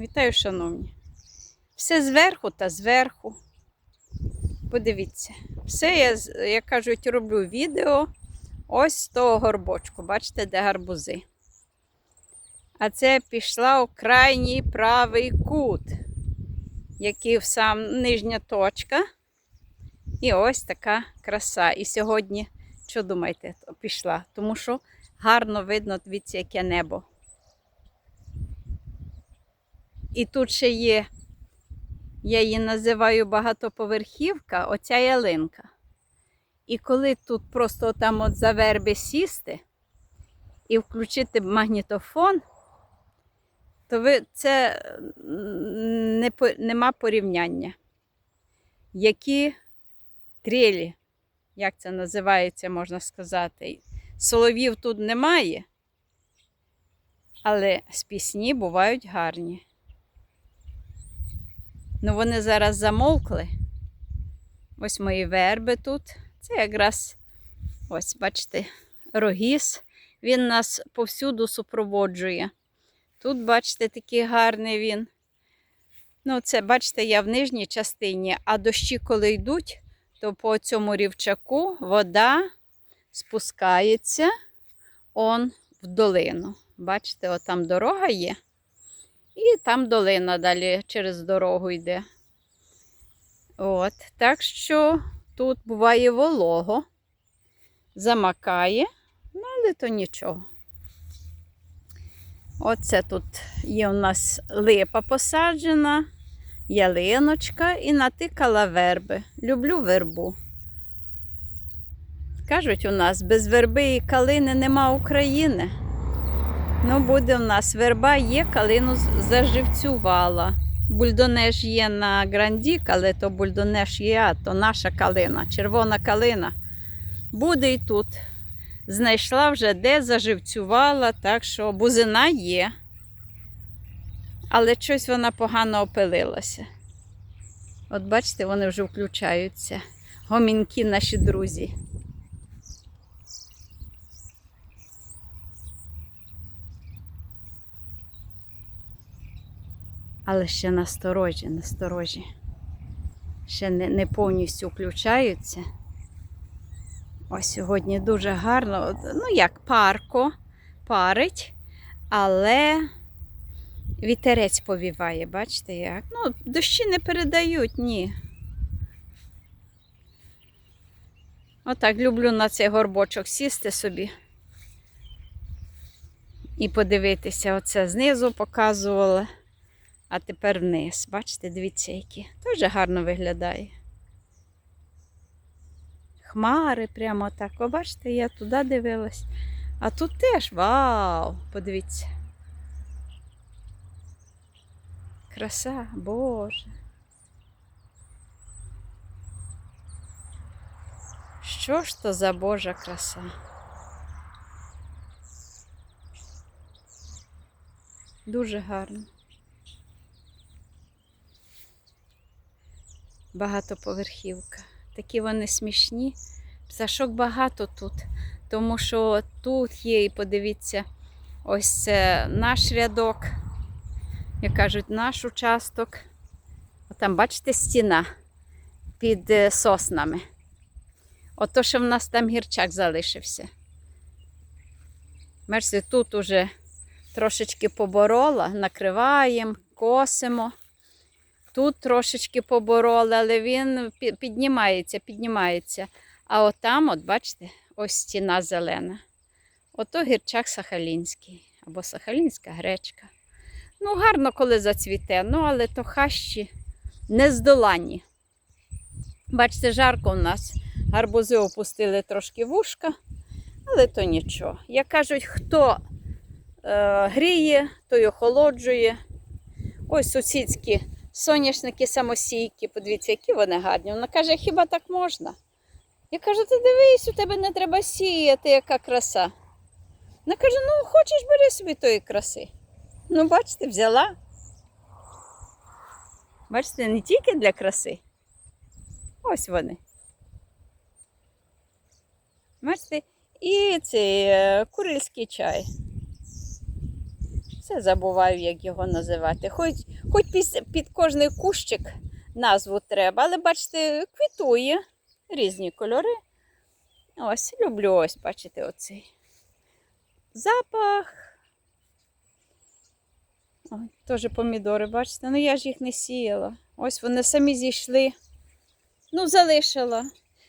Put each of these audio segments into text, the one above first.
Вітаю, шановні. Все зверху та зверху. Подивіться. Все я, як кажуть, роблю відео ось з того горбочку. Бачите, де гарбузи. А це пішла у крайній правий кут, який в сам нижня точка. І ось така краса. І сьогодні, що думаєте, пішла? Тому що гарно видно, дивіться, яке небо. І тут ще є, я її називаю багатоповерхівка, оця ялинка. І коли тут просто там от за верби сісти і включити магнітофон, то ви це не, нема порівняння. Які трелі, як це називається, можна сказати. Соловів тут немає, але з пісні бувають гарні. Ну, вони зараз замовкли. Ось мої верби тут. Це якраз, ось, бачите, рогіс. Він нас повсюду супроводжує. Тут, бачите, такий гарний він. Ну, це, бачите, я в нижній частині, а дощі, коли йдуть, то по цьому рівчаку вода спускається он в долину. Бачите, от там дорога є. І там долина далі через дорогу йде. От, так що тут буває волого, замакає, ну, але то нічого. Оце тут є у нас липа посаджена, ялиночка і натикала верби. Люблю вербу. Кажуть у нас, без верби і калини нема України. Ну, буде в нас верба є, калину заживцювала. Бульдонеж є на Грандік, але то бульдонеж є, а то наша калина, червона калина. Буде і тут. Знайшла вже де заживцювала, так що бузина є. Але щось вона погано опилилася. От бачите, вони вже включаються. Гомінки наші друзі. Але ще насторожі, насторожі. Ще не, не повністю включаються. Ось сьогодні дуже гарно. Ну, як парко, парить, але вітерець повіває, бачите як? Ну, дощі не передають, ні. Отак люблю на цей горбочок сісти собі. І подивитися, оце знизу показувала. А тепер вниз. Бачите, дивіться, які. Дуже гарно виглядає. Хмари прямо так. О, бачите, я туди дивилась. А тут теж вау! Подивіться. Краса, Боже. Що ж то за Божа краса? Дуже гарно. Багатоповерхівка. Такі вони смішні. Пташок багато тут, тому що тут є, і подивіться, ось це наш рядок, як кажуть, наш участок. Там, бачите, стіна під е, соснами. Ото, що в нас там гірчак залишився. Бачите, тут уже трошечки поборола, накриваємо, косимо. Тут трошечки побороли, але він піднімається, піднімається. А отам, от бачите, ось стіна зелена. Ото гірчак сахалінський або сахалінська гречка. Ну, гарно, коли зацвіте, ну, але то хащі нездоланні. Бачите, жарко у нас. Гарбузи опустили трошки вушка, але то нічого. Як кажуть, хто е, гріє, той охолоджує. Ось сусідські соняшники самосійки, подивіться, які вони гарні. Вона каже, хіба так можна? Я кажу, ти дивись, у тебе не треба сіяти, яка краса. Вона каже, ну хочеш бери собі тої краси. Ну, бачите, взяла. Бачите, не тільки для краси. Ось вони. Бачите, і цей е, курильський чай. Все забуваю, як його називати. Хоч, хоч під, під кожний кущик назву треба, але бачите, квітує різні кольори. Ось, люблю ось, бачите, оцей запах. Теж помідори, бачите, ну я ж їх не сіяла. Ось вони самі зійшли. Ну, залишила.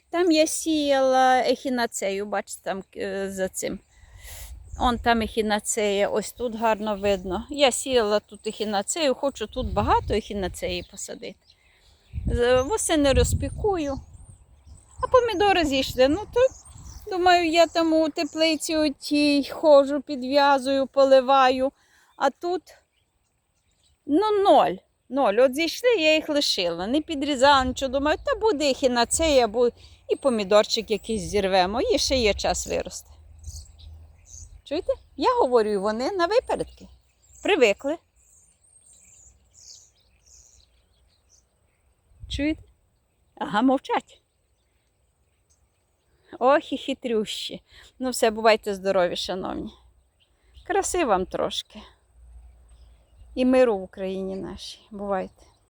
Там я сіяла ехінацею, бачите, там е, за цим. Он там ехінацея, ось тут гарно видно. Я сіяла тут ехінацею, хочу тут багато ехінацеї посадити. Восени розпікую. А помідори зійшли. Ну, то, думаю, я там у теплиці отій ходжу, підв'язую, поливаю. А тут ну, ноль. Ноль. От зійшли, я їх лишила. Не підрізала нічого. Думаю, та буде ехінацея, або і помідорчик якийсь зірвемо. І ще є час вирости. Чуєте? Я говорю, вони на випередки. Привикли. Чуєте? Ага, мовчать. Ох і хитрющі. Ну все, бувайте здорові, шановні. Краси вам трошки. І миру в Україні нашій. Бувайте.